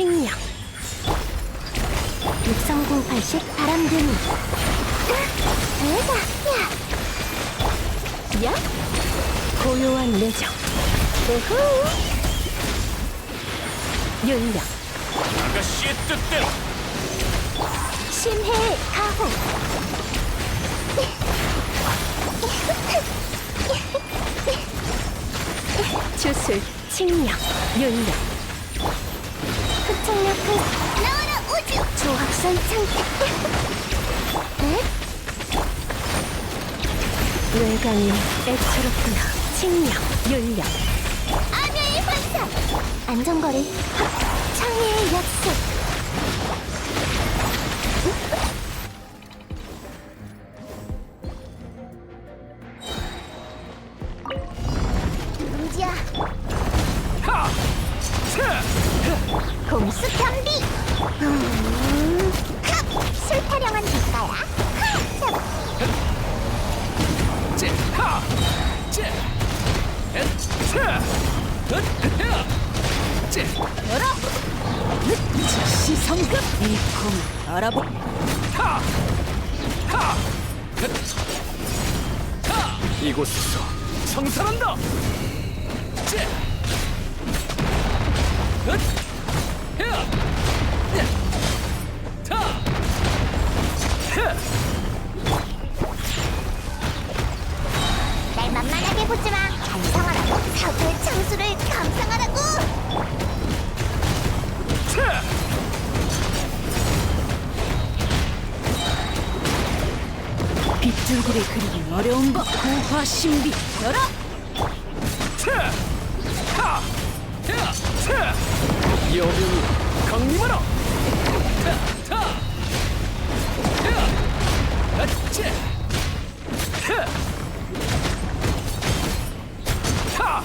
칭령 6080 바람드니 대박! 야! 야! 고요한 내정. 우후! 윤력 아가씨의 뜻대로. 심해 가호. 주술 칭령 윤력 흑 청력 흑 나와라 우주 조합선 에? 외관이 애처롭구나 칭령 윤력 암야의 환상 안전거리 확 창의의 약속! 차! 공수 편비 음, 흡! 술 타령한 대가야 흡! 제! 하! 열어 즉시 성급 이콤 알아보 하! 하! 헛! 하! 이곳에서 성살한다! 제! 줄기를 그리기 어려운 법 고화 신비 열어! 여명이 강림하라! 타! 타! 야! 아찌! 하! 타!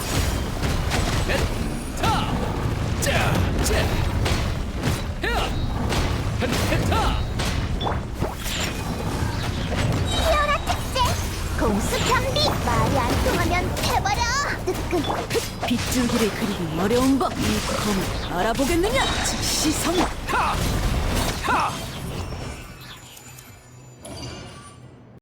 공수 편비 말이 안 통하면 해버려 뜨끈 빗줄기를 그리기 어려운 법 이콤 알아보겠느냐 즉시 성 하! 하!